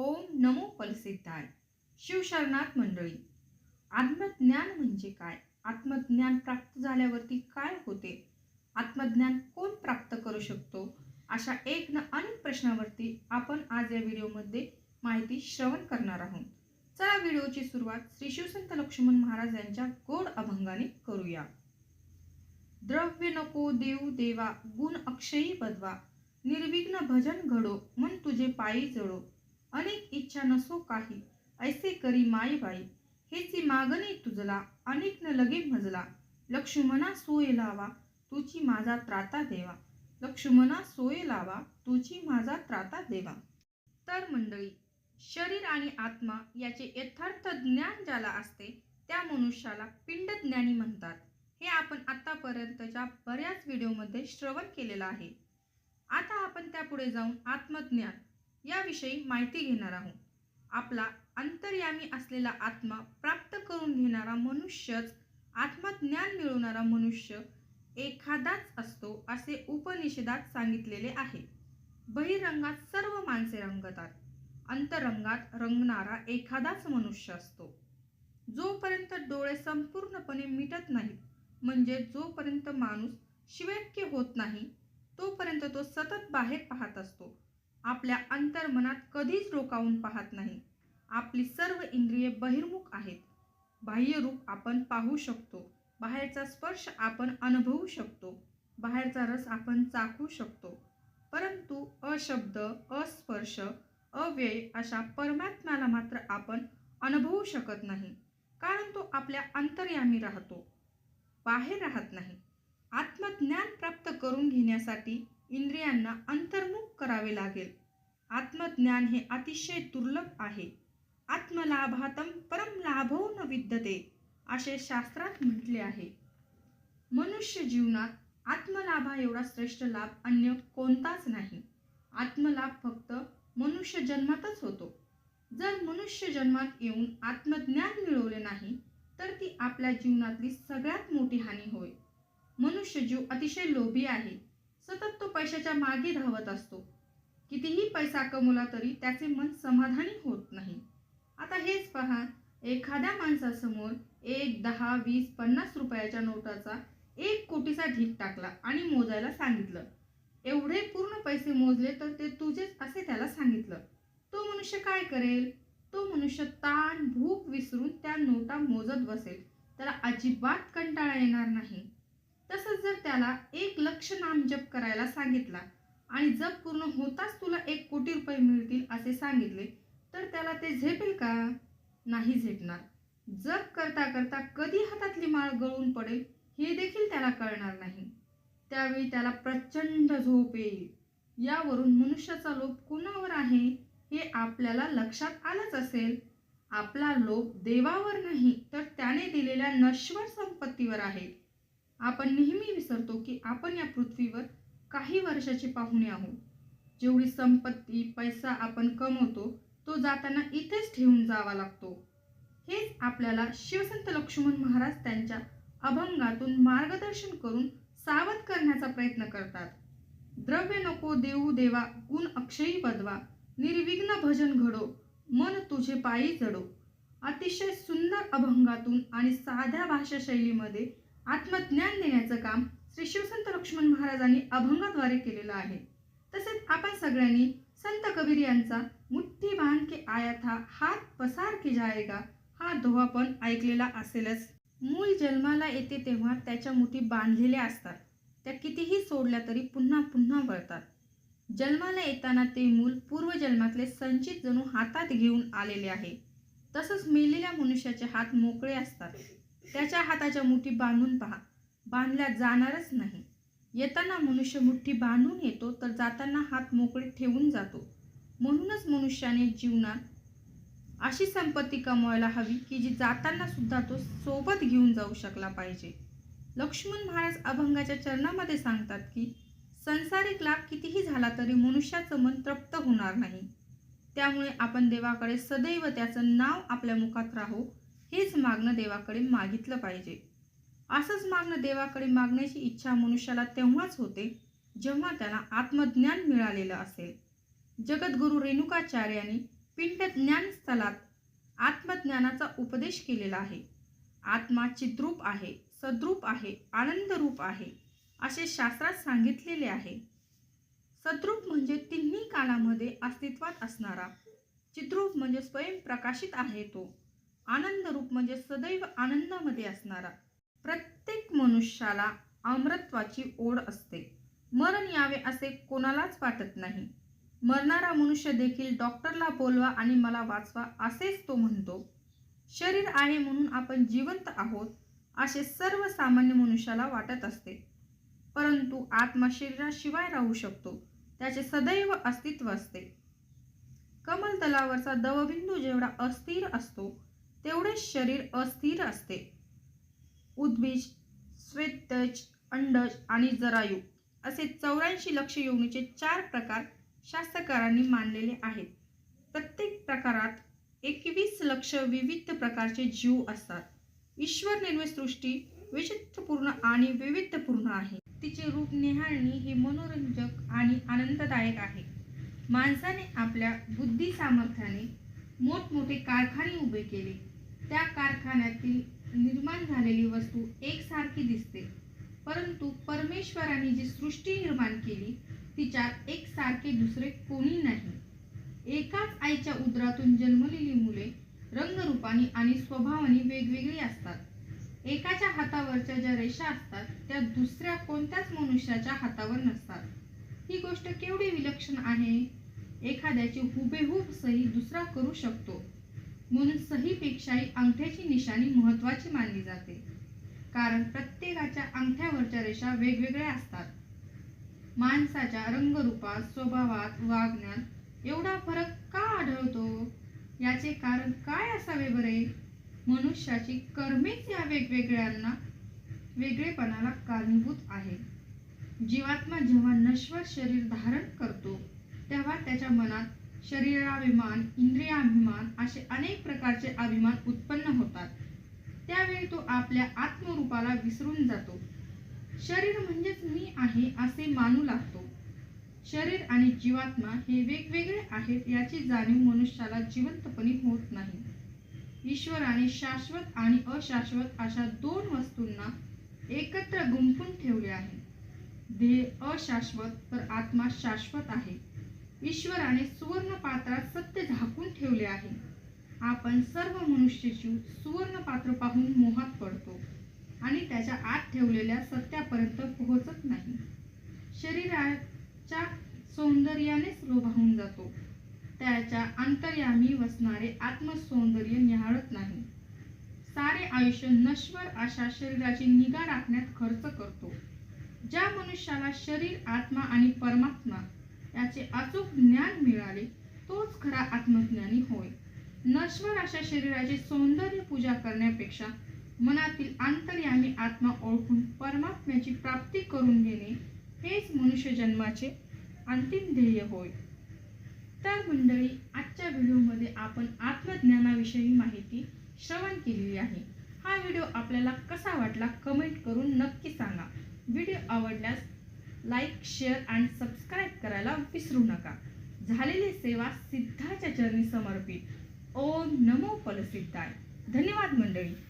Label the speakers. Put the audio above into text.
Speaker 1: ओम नमो फलसिद्धाय शिवशरणात मंडळी आत्मज्ञान म्हणजे काय? आत्मज्ञान प्राप्त झाल्यावरती काय होते? आत्मज्ञान कोण प्राप्त करू शकतो? अशा एक न अनेक प्रश्नावरती आपण आज या व्हिडिओमध्ये माहिती श्रवण करणार आहोत. चला व्हिडिओची सुरुवात श्री शिवसंत लक्ष्मण महाराज यांच्या गोड अभंगाने करूया. द्रव्य नको देऊ देवा गुण अक्षयी बदवा. निर्विघ्न भजन घडो मन तुझे पायी जडो अनेक इच्छा नसो काही. ऐसे करी मायबाई हेची मागणी तुझला अनेक न लगे मजला. लक्ष्मणा सोय लावा तुची माझा त्राता देवा. लक्ष्मणा सोय लावा तुझी माझा त्राता देवा. तर मंडळी शरीर आणि आत्मा याचे यथार्थ ज्ञान ज्याला असते त्या मनुष्याला पिंड ज्ञानी म्हणतात. हे आपण आतापर्यंतच्या बऱ्याच व्हिडिओमध्ये श्रवण केलेलं आहे. आता आपण त्यापुढे जाऊन आत्मज्ञान याविषयी माहिती घेणार आहोत. आपला अंतर्यामी असलेला आत्मा प्राप्त करून घेणारा मनुष्यच आत्मज्ञान मिळवणारा मनुष्य एखादाच असतो असे उपनिषदात सांगितलेले आहे. बहिरंगात सर्व माणसे रंगतात. अंतरंगात रंगणारा एखादाच मनुष्य असतो. जोपर्यंत डोळे संपूर्णपणे मिटत नाहीत म्हणजे जोपर्यंत माणूस शिवैक्य होत नाही तोपर्यंत तो सतत बाहेर पाहत असतो. आपल्या अंतर्मनात कधीच डोकावून पाहत नाही. आपली सर्व इंद्रिये बहिर्मुख आहेत. बाह्यरूप आपण पाहू शकतो. बाहेरचा स्पर्श आपण अनुभवू शकतो. बाहेरचा रस आपण चाखू शकतो. परंतु अशब्द अस्पर्श अव्यय अशा परमात्म्याला मात्र आपण अनुभवू शकत नाही. कारण तो आपल्या अंतर्यामी राहतो. बाहेर राहत नाही. आत्मज्ञान प्राप्त करून घेण्यासाठी इंद्रियांना अंतर्मुख करावे लागेल. आत्मज्ञान हे अतिशय दुर्लभ आहे. आत्मलाभातम परम लाभो न विद्यते असे शास्त्रात म्हटले आहे. मनुष्य जीवनात आत्मलाभा एवढा श्रेष्ठ लाभ अन्य कोणताच नाही. आत्मलाभ फक्त मनुष्य जन्मातच होतो. जर मनुष्य जन्मात येऊन आत्मज्ञान मिळवले नाही तर ती आपल्या जीवनातली सगळ्यात मोठी हानी होय. मनुष्य जीव अतिशय लोभी आहे. सतत तो पैशाच्या मागे धावत असतो. कितीही पैसा कमवला तरी त्याचे मन समाधानी होत नाही. आता हेच पहा एखाद्या माणसासमोर एक दहा वीस पन्नास रुपयाच्या नोटाचा एक कोटीचा ढीक टाकला आणि मोजायला सांगितलं. एवढे पूर्ण पैसे मोजले तर ते तुझेच असे त्याला सांगितलं. तो मनुष्य काय करेल? तो मनुष्य ताण भूक विसरून त्या नोटा मोजत बसेल. त्याला अजिबात कंटाळा येणार नाही. तसंच जर त्याला एक लक्ष नाम जप करायला सांगितला आणि जप पूर्ण होताच तुला एक कोटी रुपये मिळतील असे सांगितले तर त्याला ते झेपेल का? नाही झेपणार. जप करता करता कधी हातातली माळ गळून पडेल हे देखील त्याला कळणार नाही. त्यावेळी त्याला प्रचंड झोप येईल. यावरून मनुष्याचा लोभ कुणावर आहे हे आपल्याला लक्षात आलंच असेल. आपला लोभ देवावर नाही तर त्याने दिलेल्या नश्वर संपत्तीवर आहे. आपण नेहमी विसरतो की आपण या पृथ्वीवर काही वर्षाचे पाहुणे आहोत. जेवढी संपत्ती पैसा आपण कमवतो तो जाताना इथेच ठेवून जावा लागतो. हेच आपल्याला शिवसंत लक्ष्मण महाराज त्यांच्या अभंगातून मार्गदर्शन करून सावध करण्याचा प्रयत्न करतात. द्रव्य नको देऊ देवा गुण अक्षयी बदवा निर्विघ्न भजन घडो मन तुझे पायी जडो अतिशय सुंदर अभंगातून आणि साध्या भाषाशैलीमध्ये आत्मज्ञान देण्याचं काम श्री शिवसंत लक्ष्मण महाराजांनी अभंगाद्वारे केलेलं आहे. तसेच आपण सगळ्यांनी संत कबीर यांचा मुठ्ठी बांध के आया था हात पसार के जाएगा हा दोहा पण ऐकलेला असेलच. मूल जन्माला येते तेव्हा त्याच्या मुठी बांधलेल्या असतात. त्या कितीही सोडल्या तरी पुन्हा पुन्हा वळतात. जन्माला येताना ते मूल पूर्वजन्मातले संचित जणू हातात घेऊन आलेले आहे. तसंच मेलेल्या मनुष्याचे हात मोकळे असतात. त्याच्या हाताच्या मुठी बांधून पहा. बांधल्या जाणारच नाही. येताना मनुष्य मुठ्ठी बांधून येतो तर जाताना हात मोकळे ठेवून जातो. म्हणूनच मनुष्याने जीवनात अशी संपत्ती कमवायला हवी की जी जाताना सुद्धा तो सोबत घेऊन जाऊ शकला पाहिजे. लक्ष्मण महाराज अभंगाच्या चरणामध्ये सांगतात की संसारिक लाभ कितीही झाला तरी मनुष्याचं मन तृप्त होणार नाही. त्यामुळे आपण देवाकडे सदैव त्याचं नाव आपल्या मुखात राहो हेच मागणं देवाकडे मागितलं पाहिजे. असंच मागणं देवाकडे मागण्याची इच्छा मनुष्याला तेव्हाच होते जेव्हा त्याला आत्मज्ञान मिळालेलं असेल. जगद्गुरू रेणुकाचार्यांनी पिंड ज्ञानस्थलात आत्मज्ञानाचा उपदेश केलेला आहे. आत्मा चिद्रूप आहे सद्रूप आहे आनंदरूप आहे असे शास्त्रात सांगितलेले आहे. सद्रूप म्हणजे तिन्ही कालामध्ये अस्तित्वात असणारा. चिद्रूप म्हणजे स्वयंप्रकाशित आहे तो. आनंदरूप म्हणजे सदैव आनंदामध्ये असणारा. प्रत्येक मनुष्याला अमृत्वाची ओढ असते. मरण यावे असे कोणालाच वाटत नाही. मरणारा मनुष्य देखील डॉक्टरला बोलवा आणि मला वाचवा असेच तो म्हणतो. शरीर आहे म्हणून आपण जिवंत आहोत असे सर्वसामान्य मनुष्याला वाटत असते. परंतु आत्मा शरीराशिवाय राहू शकतो त्याचे सदैव अस्तित्व असते. कमलदलावरचा दवबिंदू जेवढा अस्थिर असतो तेवढेच शरीर अस्थिर असते. उद्बीज श्वेतज अंडज आणि जरायू असे चौऱ्याऐंशी लक्ष योनीचे चार प्रकार शास्त्रकारांनी मानलेले आहेत. प्रत्येक प्रकारात एकवीस लक्ष विविध प्रकारचे जीव असतात. ईश्वर निर्मित सृष्टी विचित्रपूर्ण आणि वैविध्यपूर्ण आहे. तिचे रूप निहाळणी हे मनोरंजक आणि आनंददायक आहे. माणसाने आपल्या बुद्धी सामर्थ्याने मोठमोठे कारखाने उभे केले. त्या कारखान्यातील निर्माण झालेली वस्तू एकसारखी दिसते. परंतु परमेश्वराने जी सृष्टी निर्माण केली तिच्यात एकसारखे दुसरे कोणी नाही. एकाच आईच्या उदरातून जन्मलेली मुले रंगरूपाने आणि स्वभावाने वेगवेगळी असतात. एकाच्या हातावरच्या ज्या रेषा असतात त्या दुसऱ्या कोणत्याच मनुष्याच्या हातावर नसतात. ही गोष्ट केवढी विलक्षण आहे? एखाद्याची हुबेहूब सही दुसरा करू शकतो. म्हणून सहीपेक्षाही अंगठ्याची निशाणी महत्वाची मानली जाते. कारण प्रत्येकाच्या अंगठ्यावरच्या रेषा वेगवेगळ्या असतात. माणसाच्या रंगरूपात स्वभावात वागण्यात एवढा फरक का आढळतो? याचे कारण काय असावे बरे? मनुष्याची कर्मेच या वेगवेगळ्यांना वेगळेपणाला कारणीभूत आहे. जीवात्मा जेव्हा नश्वर शरीर धारण करतो तेव्हा त्याच्या मनात शरीराभिमान इंद्रियाभिमान असे अनेक प्रकारचे अभिमान उत्पन्न होतात. त्यावेळी तो आपल्या आत्मरूपाला विसरून जातो. शरीर म्हणजेच मी आहे असे मानू लागतो. शरीर आणि जीवात्मा हे वेगवेगळे आहेत याची जाणीव मनुष्याला जिवंतपणे होत नाही. ईश्वराने शाश्वत आणि अशाश्वत अशा दोन वस्तूंना एकत्र गुंफून ठेवले आहे. देह अशाश्वत तर आत्मा शाश्वत आहे. ईश्वराने सुवर्ण पात्रात सत्य झाकून ठेवले आहे. आपण सर्व मनुष्यची सुवर्ण पात्र पाहून मोहात पडतो आणि त्याच्या आत ठेवलेल्या सत्यापर्यंत पोहोचत नाही. शरीराच्या सौंदर्यानेच लोभावून जातो. त्याच्या अंतर्यामी वसणारे आत्मसौंदर्य निहाळत नाही. सारे आयुष्य नश्वर अशा शरीराची निगा राखण्यात खर्च करतो. ज्या मनुष्याला शरीर आत्मा आणि परमात्मा याचे अचूक ज्ञान मिळाले तोच खरा आत्मज्ञानी होय. नश्वर अशा शरीराची सौंदर्य पूजा करण्यापेक्षा मनातील अंतर्यामी आत्मा ओळखून परमात्म्याची प्राप्ती करून घेणे हेच मनुष्य जन्माचे अंतिम ध्येय होय. तर मंडळी आजच्या व्हिडिओमध्ये आपण आत्मज्ञानाविषयी माहिती श्रवण केलेली आहे. हा व्हिडिओ आपल्याला कसा वाटला कमेंट करून नक्की सांगा. व्हिडिओ आवडल्यास लाईक शेअर आणि सबस्क्राईब करायला विसरू नका. झालेली सेवा सिद्धाच्या चरणी समर्पित. ओम नमो फलसिद्धाय. धन्यवाद मंडळी.